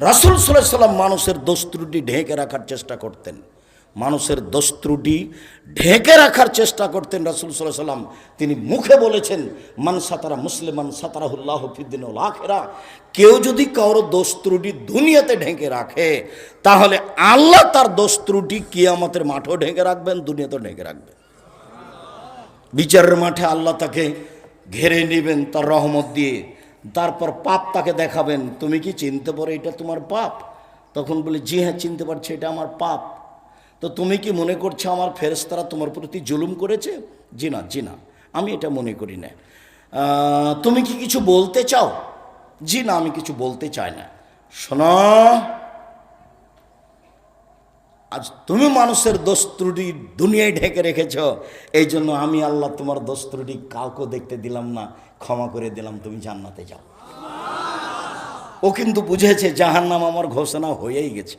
রাসুল সাল্লাহ সাল্লাম মানুষের দোষ ত্রুটি ঢেকে রাখার চেষ্টা করতেন। মানুষের দোষ ত্রুটি ঢেকে রাখার চেষ্টা করতেন রাসুল সাল্লাহ সাল্লাম। তিনি মুখে বলেছেন, মান সাতারা মুসলিমান সাতারাহুল্লাহ ফিদ্দিন আখেরা। কেউ যদি কারও দোষ ত্রুটি দুনিয়াতে ঢেকে রাখে, তাহলে আল্লাহ তার দোষ ত্রুটি কিয়ামতের মাঠেও ঢেকে রাখবেন, দুনিয়াতেও ঢেকে রাখবেন। বিচারের মাঠে আল্লাহ তাকে ঘেরে নেবেন, তার রহমত দিয়ে। তারপর পাপ তাকে দেখাবেন, তুমি কি চিনতে পারো এটা তোমার পাপ? তখন বলে, জি হ্যাঁ চিনতে পারছি, এটা আমার পাপ। তো তুমি কি মনে করছ আমার ফেরেস্তারা তোমার প্রতি জুলুম করেছে? জি না জি না, আমি এটা মনে করি না। তুমি কি কিছু বলতে চাও? জি না, আমি কিছু বলতে চাই না। শোনো আজ তুমি মানুষের দোষ ত্রুটি দুনিয়ায় ঢেকে রেখেছ। এই জন্য আমি আল্লাহ তোমার দোষ ত্রুটি কাউকে দেখতে দিলাম না, ক্ষমা করে দিলাম, তুমি জান্নাতে যাও। ও কিন্তু বুঝেছে জাহান নাম আমার ঘোষণা হয়েই গেছে।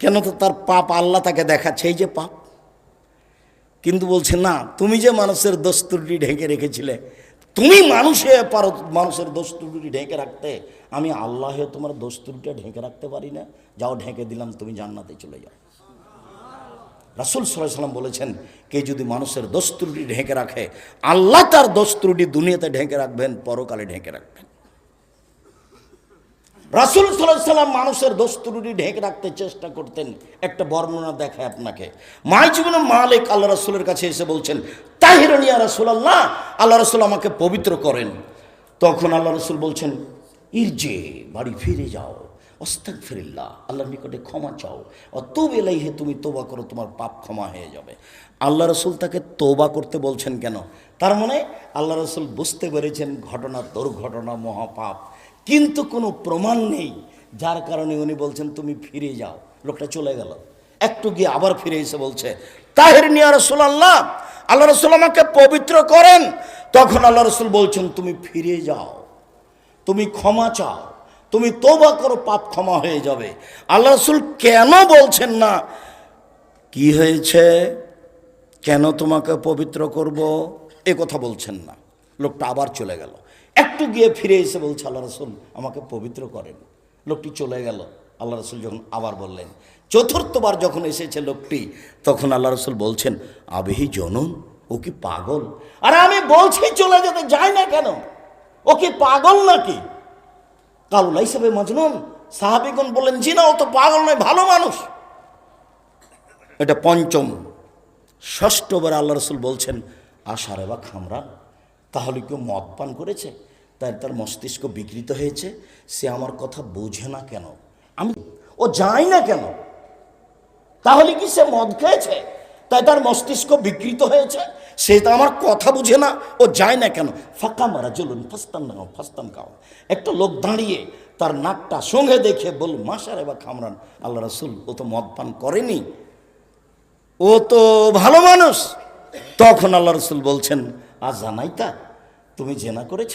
কেন তো তার পাপ আল্লাহ তাকে দেখাচ্ছে, এই যে পাপ। কিন্তু বলছে, না, তুমি যে মানুষের দোষ ত্রুটি ঢেকে রেখেছিলে, তুমি মানুষে পারো মানুষের দোষ ত্রুটি ঢেকে রাখতে। আমি আল্লাহ তোমার দোষ ত্রুটিটা ঢেকে রাখতে পারি না। যাও ঢেকে দিলাম, তুমি জান্নাতে চলে যাও। রাসুল সাল্লাম বলেছেন, কে যদি মানুষের দোষ ত্রুটি ঢেকে রাখে, আল্লাহ তার দোষ ত্রুটি দুনিয়াতে ঢেকে রাখবেন, পরকালে ঢেকে রাখবেন। রাসুল সাল্লাম মানুষের দোষ ত্রুটি ঢেকে রাখতে চেষ্টা করতেন। একটা বর্ণনা দেখায় আপনাকে। মাই জীবনে মালিক আল্লাহ রাসুলের কাছে এসে বলছেন তাহিরনিয়া রাসুল আল্লাহ আল্লাহ রসুল আমাকে পবিত্র করেন। তখন আল্লাহ রসুল বলছেন ইরজে, বাড়ি ফিরে যাও। অস্তাক ফিরিল্লাহ আল্লাহর নিকটে ক্ষমা চাও। অতব এলাইহে তুমি তোবা করো, তোমার পাপ ক্ষমা হয়ে যাবে। আল্লাহ রসুল তাকে তোবা করতে বলছেন কেন? তার মানে আল্লাহ রসুল বুঝতে পেরেছেন ঘটনা দুর্ঘটনা, মহাপাপ। কিন্তু কোনো প্রমাণ নেই। যার কারণে উনি বলছেন, তুমি ফিরে যাও। লোকটা চলে গেল। একটু গিয়ে আবার ফিরে এসে বলছে, তাহের নিয়া রসুল আল্লাহ আল্লাহ রসুল আমাকে পবিত্র করেন। তখন আল্লাহ রসুল বলছেন, তুমি ফিরে যাও। তুমি ক্ষমা চাও, তুমি তোবা করো, পাপ ক্ষমা হয়ে যাবে। আল্লাহ রসুল কেন বলছেন না, কি হয়েছে? কেন তোমাকে পবিত্র করব? এ কথা বলছেন না। লোকটা আবার চলে গেল। একটু গিয়ে ফিরে এসে বলছে, আল্লাহ রসুল আমাকে পবিত্র করেন। লোকটি চলে গেল। আল্লাহ রসুল যখন আবার বললেন, চতুর্থবার যখন এসেছে লোকটি, তখন আল্লাহ রসুল বলছেন, আবেহি জনন, ও কি পাগল? আরে আমি বলছি চলে যেতে যাই না কেন? ও কি পাগল নাকি? কালুলা হিসেবে মজনুন সাহাবিগুন বললেন, জি না, ও তো পাগল নয়, ভালো মানুষ। এটা পঞ্চম। ষষ্ঠবার আল্লাহ রসুল বলছেন আশারে বা খামরা, তাহলে কেউ মদ পান করেছে? তাই তার মস্তিষ্ক বিকৃত হয়েছে, সে আমার কথা বোঝে না কেন? আমি ও যায় না কেন? তাহলে কি সে মদ খেয়েছে? তাই তার মস্তিষ্ক বিকৃত হয়েছে। সে তো আমার কথা বুঝে না, ও যায় না কেন? ফাঁকা মারা চলুন ফাস্তান না ফাস্তান খাও। একটা লোক দাঁড়িয়ে তার নাকটা সঙ্গে দেখে বল মাসারে বা খামরান, আল্লাহ রসুল, ও তো মদ পান করেনি। ও তো ভালো মানুষ। তখন আল্লাহ রসুল বলছেন, আর জানাই তা তুমি জেনা করেছ?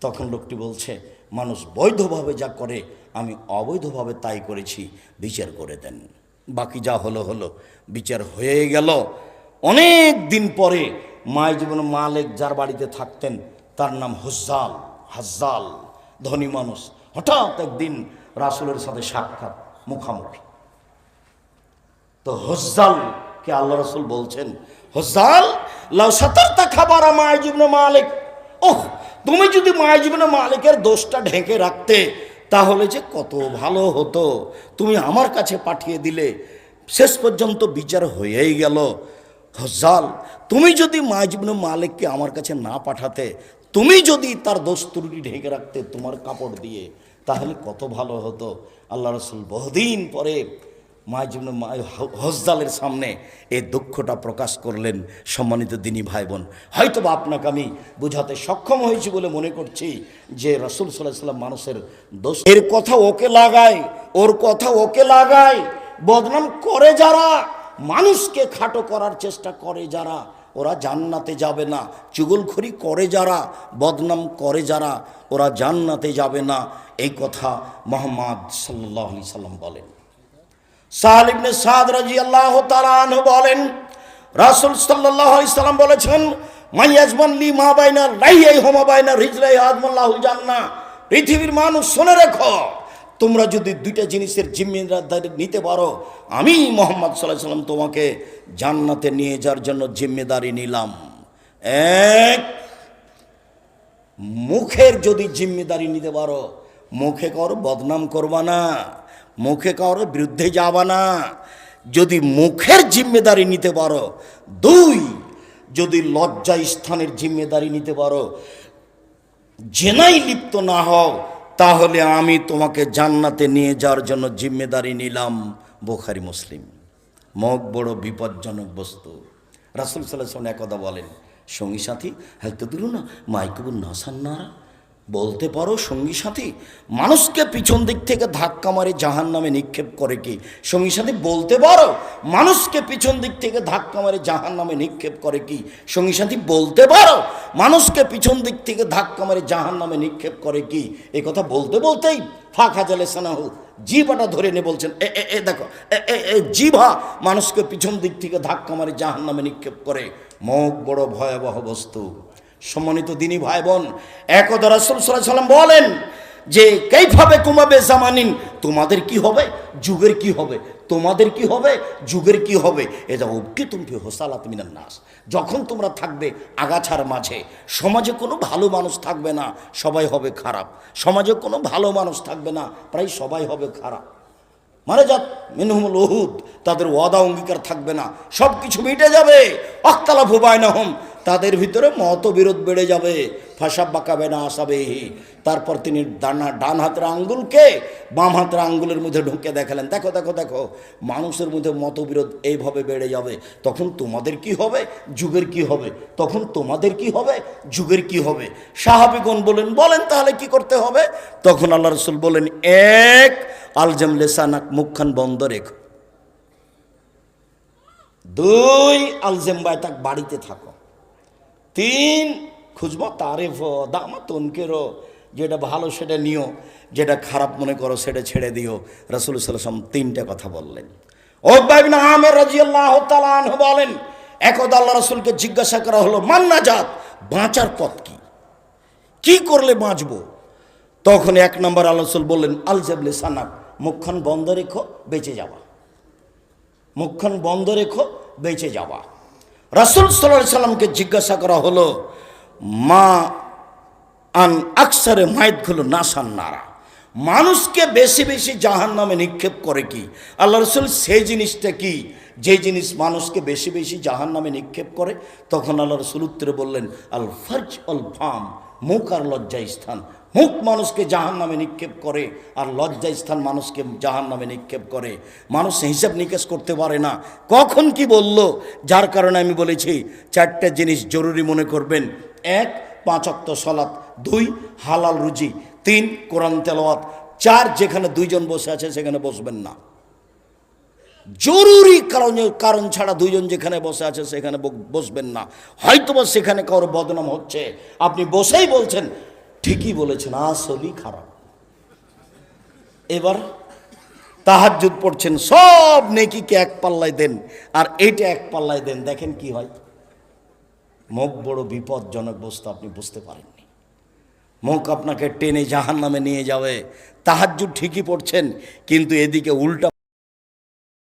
তখন লোকটি বলছে, মানুষ বৈধভাবে যা করে, আমি অবৈধভাবে তাই করেছি, বিচার করে দেন। বাকি যা হলো হলো বিচার হয়ে গেল। অনেক দিন পরে মায় জীবন মালেক যার বাড়িতে থাকতেন, তার নাম হুজ্জাল, হাজ্জাল, ধনী মানুষ। হঠাৎ একদিন রাসুলের সাথে সাক্ষাৎ, মুখামুখি। তো হজ্জালকে আল্লাহ রসুল বলছেন, হজ্জাল, লাউ সতর্তা খাবার মায় জীবনে মালিক। ওহ, তুমি যদি মায় জীবনে মালিকের দোষটা ঢেকে রাখতে তাহলে যে কত ভালো হতো। তুমি আমার কাছে পাঠিয়ে দিলে, শেষ পর্যন্ত বিচার হয়েই গেল। হজাল তুমি যদি মা জীবনে মালিককে আমার কাছে না পাঠাতে, তুমি যদি তার দোষ ত্রুটি ঢেকে রাখতে তোমার কাপড় দিয়ে, তাহলে কত ভালো হতো। আল্লাহ রসুল বহুদিন পরে মায়ের জন্য হজদালের সামনে এই দুঃখটা প্রকাশ করলেন সম্মানিত দিনী ভাই বোন হয়তো বা আপনাকে আমি বোঝাতে সক্ষম হয়েছি বলে মনে করছি যে রসুল সাল্লাহ সাল্লাম মানুষের দোষ। এর কথা ওকে লাগায়, ওর কথা ওকে লাগায়। বদনাম করে যারা, মানুষকে খাটো করার চেষ্টা করে যারা, ওরা জান্নাতে যাবে না। চুগলখড়ি করে যারা, বদনাম করে যারা, ওরা জান্নাতে যাবে না। এই কথা মোহাম্মদ সাল্লাহ সাল্লাম বলেন। সাহাল ইবনে সাদ রাজি আল্লাহ তালান বলেন, রাসুল সাল্লাহ সাল্লাম বলেছেন মাইয়াজমান লি মা বাইনা রাইয়াই হোমা বাইনা রিজলাই আদমাল্লাহুল জান্না। পৃথিবীর মানুষ শুনে রেখো, তোমরা যদি দুইটা জিনিসের জিম্মেদারি নিতে পারো, আমি মোহাম্মদ সাল্লাহ সাল্লাম তোমাকে জান্নাতে নিয়ে যাওয়ার জন্য জিম্মেদারি নিলাম। এক, মুখের যদি জিম্মেদারি নিতে পারো, মুখে কর, বদনাম করবা না। মুখে কারোর বিরুদ্ধে যাবা না। যদি মুখের জিম্মেদারি নিতে পারো, দুই, যদি লজ্জা স্থানের জিম্মেদারি নিতে পারো, জেনাই লিপ্ত না হও, তাহলে আমি তোমাকে জান্নাতে নিয়ে যাওয়ার জন্য জিম্মেদারি নিলাম বোখারি মুসলিম। মগ বড় বিপজ্জনক বস্তু। রাসুল সাল্লাহ একদা বলেন, সঙ্গী সাথী হ্যাঁ তো দূর না মাইকুবুর নাসান নারা। বলতে পারো সঙ্গী সাথী? মানুষকে পিছন দিক থেকে ধাক্কা মারে জাহান নামে নিক্ষেপ করে কি? সঙ্গী সাথী, বলতে পারো মানুষকে পিছন দিক থেকে ধাক্কা মারে জাহান নামে নিক্ষেপ করে কি? সঙ্গী সাথী, বলতে পারো মানুষকে পিছন দিক থেকে ধাক্কা মারে জাহান নামে নিক্ষেপ করে কি? এ কথা বলতে বলতেই ফাঁকা জালে সানাহু জিভাটা ধরে নিয়ে বলছেন, এ, এ- দেখো, এ- এ জিভা মানুষকে পিছন দিক থেকে ধাক্কা মারে জাহান নামে নিক্ষেপ করে। মুখ বড় ভয়াবহ বস্তু। সম্মানিত দিনী ভাই বোন একদা রাসুল সাল্লাহ সাল্লাম বলেন যে কেইভাবে কুমাবে জামানিন? তোমাদের কি হবে? যুগের কি হবে? তোমাদের কি হবে? যুগের কি হবে? এটা উবকি তুমি হোসালাত মিনান নাস। যখন তোমরা থাকবে আগাছার মাঝে, সমাজে কোনো ভালো মানুষ থাকবে না, সবাই হবে খারাপ। সমাজে কোনো ভালো মানুষ থাকবে না, প্রায় সবাই হবে খারাপ। মানে যাত মিনহুমুল ওহুদ তাদের ওয়াদা, অঙ্গীকার থাকবে না। সব কিছু মিটে যাবে। অক্তালা ভুবায় না হোম তাদের ভিতরে মতবিরোধ বেড়ে যাবে। ফাঁসাব বাঁকাবে না আসাবে তারপর তিনি ডানা, ডান হাতের আঙ্গুলকে বাম হাতের আঙ্গুলের মধ্যে ঢুকে দেখালেন। দেখো দেখো দেখো, মানুষের মধ্যে মতবিরোধ এইভাবে বেড়ে যাবে। তখন তোমাদের কি হবে? যুগের কি হবে? তখন তোমাদের কি হবে? যুগের কি হবে? সাহাবিগণ বলেন বলেন তাহলে কি করতে হবে? তখন আল্লাহ রসুল বলেন, এক, আলজাম লেসানাক মুখখান বন্ধ রেখো। দুই, আলজেম তাক বাড়িতে থাকো। তিন খুঁজবো তারেফ দামা তনকেরও যেটা ভালো সেটা নিও, যেটা খারাপ মনে করো সেটা ছেড়ে দিও। রসুল সাল্লাম তিনটা কথা বললেন। ও বাইবিন আমের রাজিয়াল্লাহ তালান বলেন, একদা আল্লাহ রসুলকে জিজ্ঞাসা করা হলো মান্না জাত বাঁচার পথ কি? কি করলে বাঁচবো? তখন এক নম্বর আল্লাহসুল বললেন আলজাবলে সানাক মুখখান বন্ধ রেখো, বেঁচে যাওয়া। মুখখান বন্ধ রেখো, বেঁচে যাওয়া। রাসুল সাল্লাহ সাল্লামকে জিজ্ঞাসা করা হলো, মা আন আকসারে মায়েতগুলো নাসান নারা? মানুষকে বেশি বেশি জাহান নামে নিক্ষেপ করে কি? আল্লাহ রসুল সেই জিনিসটা কি? যে জিনিস মানুষকে বেশি বেশি জাহান নামে নিক্ষেপ করে, তখন আল্লাহ রসুল উত্তরে বললেন, আল ফার্জ অল ফাম, মুখ আর লজ্জা স্থান। মুখ মানুষকে জাহান নামে নিক্ষেপ করে আর লজ্জা স্থান মানুষকে জাহান নামে নিক্ষেপ করে। মানুষ হিসাব নিকেশ করতে পারে না। কখন কি বলল? যার কারণে আমি বলেছি, চারটে জিনিস জরুরি মনে করবেন। এক পাঁচক্ত সলাৎ। দুই, হালাল রুজি। তিন, কোরআন তেলাওয়াত। চার, যেখানে দুইজন বসে আছে, সেখানে বসবেন না। জরুরি কারণ কারণ ছাড়া দুইজন যেখানে বসে আছে, সেখানে বসবেন না। হয়তোবা সেখানে কারোর বদনাম হচ্ছে। আপনি বসেই বলছেন ঠিকই বলেছেন, আসলই খারাপ। এবার তাহাজ্জুদ পড়ছেন, সব নেকিকে এক পাল্লায় দেন, আর এইটা এক পাল্লায় দেন, দেখেন কি হয়। মুখ বড় বিপজ্জনক বস্তু, আপনি বুঝতে পারেননি। মুখ আপনাকে টেনে জাহান নামে নিয়ে যাবে। তাহাজ্জুদ ঠিকই পড়ছেন, কিন্তু এদিকে উল্টা